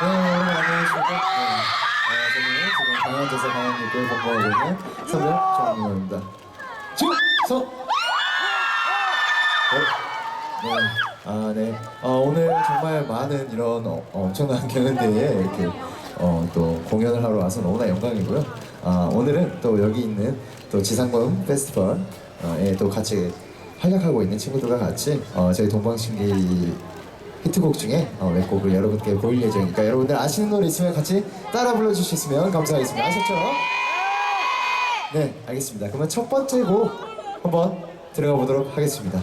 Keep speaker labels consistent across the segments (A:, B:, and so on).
A: 네, 여러분 안녕하십니까? 네. 아, 저는 지금 강원도에서 강원도에 공부하고 있는 선배 정민호입니다. 주서! 어? 네. 아, 네. 어, 오늘 정말 많은 이런 어, 엄청난 경연대회에 이렇게 어, 또 공연을 하러 와서 너무나 영광이고요. 아, 오늘은 또 여기 있는 또 지상군 페스티벌에 또 같이 활약하고 있는 친구들과 같이 어, 저희 동방신기 히트곡 중에 어, 몇 곡을 여러분께 보일 예정이니까 여러분들 아시는 노래 있으면 같이 따라 불러주셨으면 감사하겠습니다. 아셨죠? 네, 알겠습니다. 그러면 첫 번째 곡 한번 들어가 보도록 하겠습니다.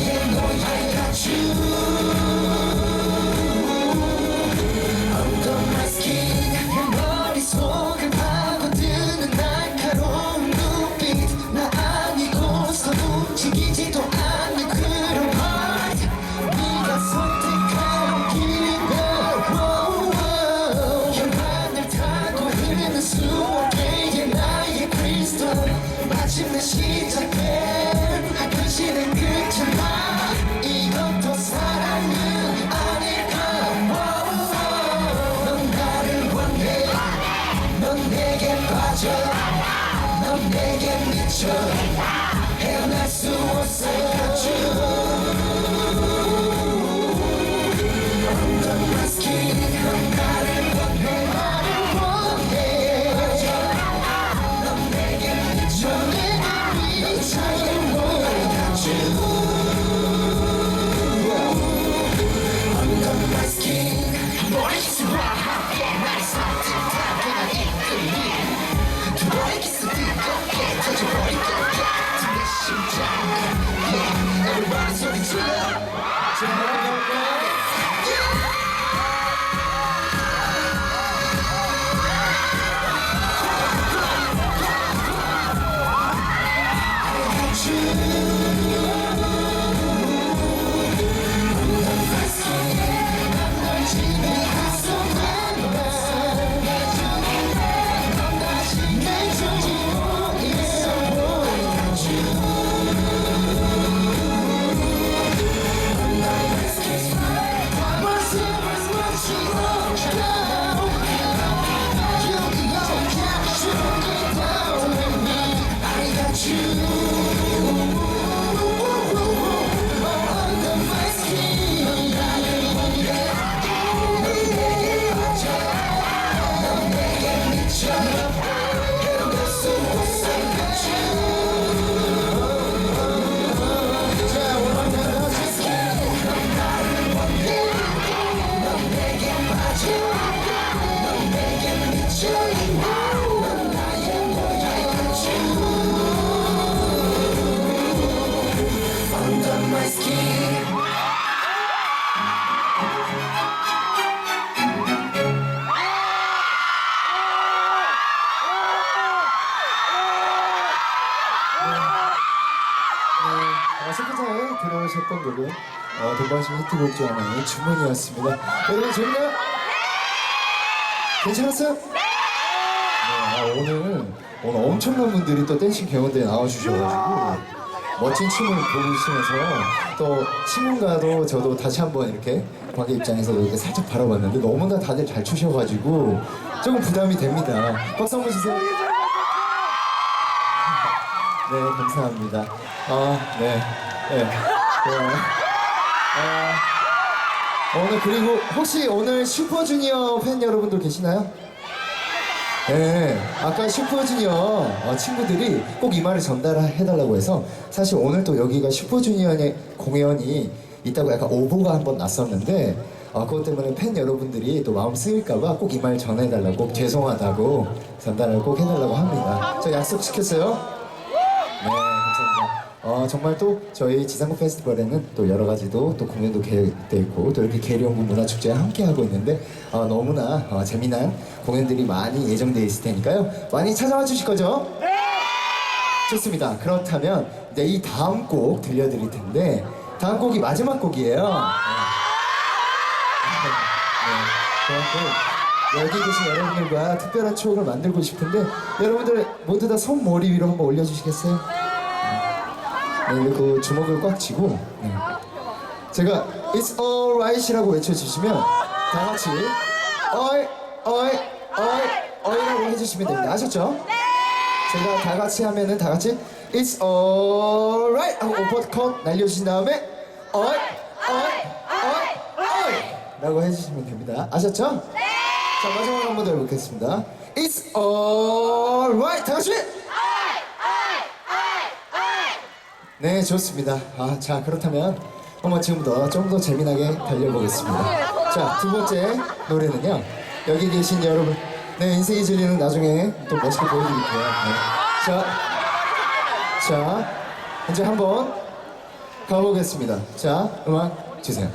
A: 들어오셨던 곡은 어, 동방신 히트곡 중 하나의 주문이었습니다. 여러분 재밌나요? 괜찮았어요? 네. 아, 오늘 오늘 엄청난 분들이 또 댄싱 경연대에 나와주셔가지고 멋진 춤을 보시면서 또 친구가도 저도 다시 한번 이렇게 관객 입장에서도 이렇게 살짝 바라봤는데 너무나 다들 잘 추셔가지고 조금 부담이 됩니다. 박수 한번 주세요. 네, 감사합니다. 아, 네. 네. 네. 아, 오늘 그리고 혹시 오늘 슈퍼주니어 팬 여러분들 계시나요? 네, 아까 슈퍼주니어 어, 친구들이 꼭 이 말을 전달해달라고 해서 사실 오늘 또 여기가 슈퍼주니어의 공연이 있다고 약간 오보가 한 번 났었는데 어, 그것 때문에 팬 여러분들이 또 마음 쓰일까봐 꼭 이 말 전해달라고 꼭 죄송하다고 전달을 꼭 해달라고 합니다. 저 약속 지켰어요? 네, 감사합니다. 어, 정말 또 저희 지상국 페스티벌에는 또 여러 가지도 또 공연도 계획돼 있고 또 이렇게 계룡군 문화축제와 함께 하고 있는데 어, 너무나 어, 재미난 공연들이 많이 예정돼 있을 테니까요. 많이 찾아와 주실 거죠? 네! 좋습니다. 그렇다면 이제 이 다음 곡 들려드릴 텐데 다음 곡이 마지막 곡이에요. 네. 네, 여기 계신 여러분들과 특별한 추억을 만들고 싶은데 여러분들 모두 다 손 머리 위로 한번 올려주시겠어요? 네, 그리고 주먹을 꽉 쥐고 네. 제가 It's alright이라고 외쳐주시면 다 같이 어이 어이 어이 어이라고 해주시면 됩니다. 아셨죠? 제가 다 같이 하면은 다 같이 It's alright 하고 오버컷 날려주신 다음에 어이 어이 어이 어이 라고 해주시면 됩니다. 아셨죠? 네! 자 마지막 한번 더 해보겠습니다. It's alright 다 같이 네 좋습니다. 아 자 그렇다면 한번 지금부터 좀 더 재미나게 달려보겠습니다. 자 두 번째 노래는요 여기 계신 여러분 네 인생이 진리는 나중에 또 멋있게 보여드릴게요. 네. 자, 자 이제 한번 가보겠습니다. 자 음악 주세요.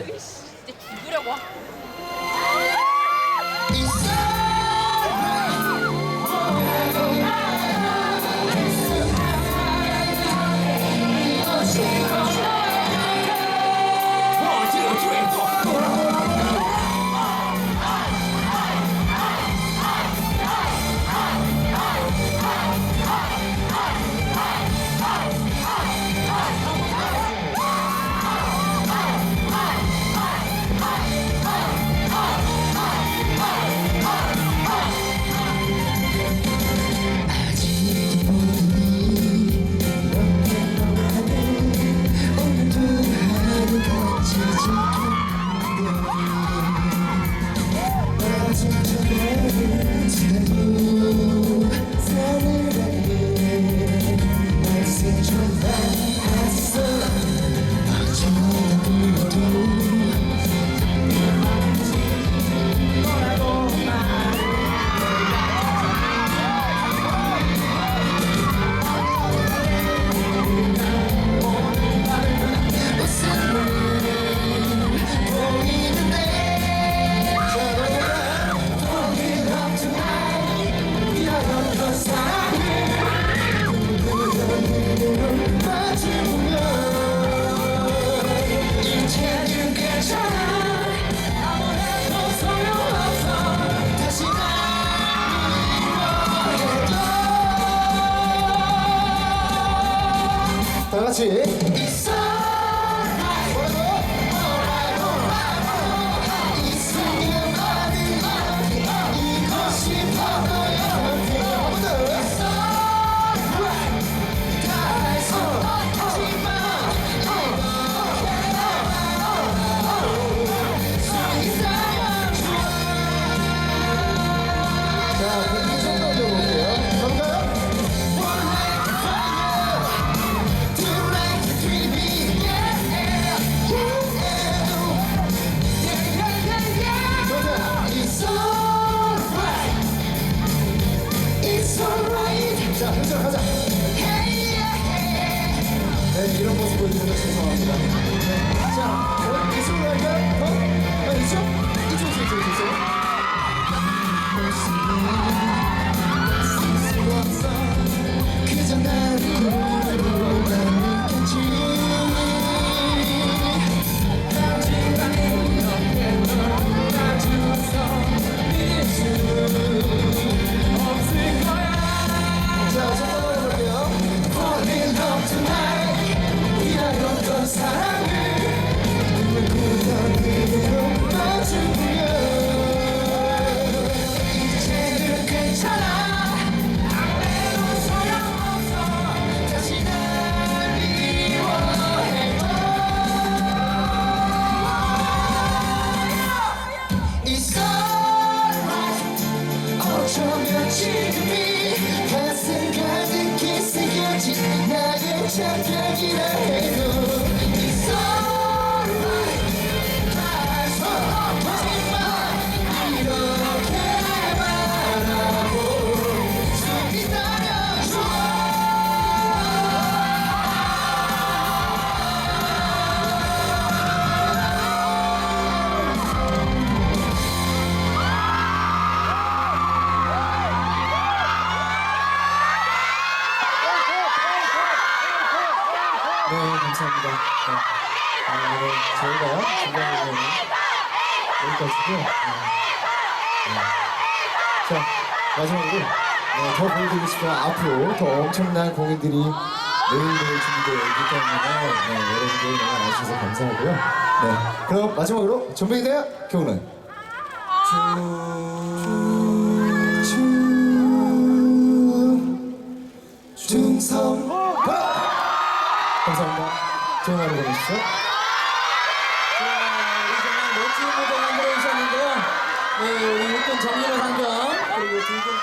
A: 저희가 중간 공연은 여기까지고요. 네. 네. 자, 마지막으로 네, 더 보여드리고 싶어요. 앞으로 더 엄청난 공연들이 매일매일 준비되어 있기 때문에 네, 여러분들 너무 와주셔서 감사하고요. 네, 그럼 마지막으로 준비되어 경은 중 중성 감사합니다. 좋은 하루 보내십시오.
B: 정말 멋진 무대 만들어 주셨는데요. 네, 우리 육군 정일호 상경 그리고 두 분께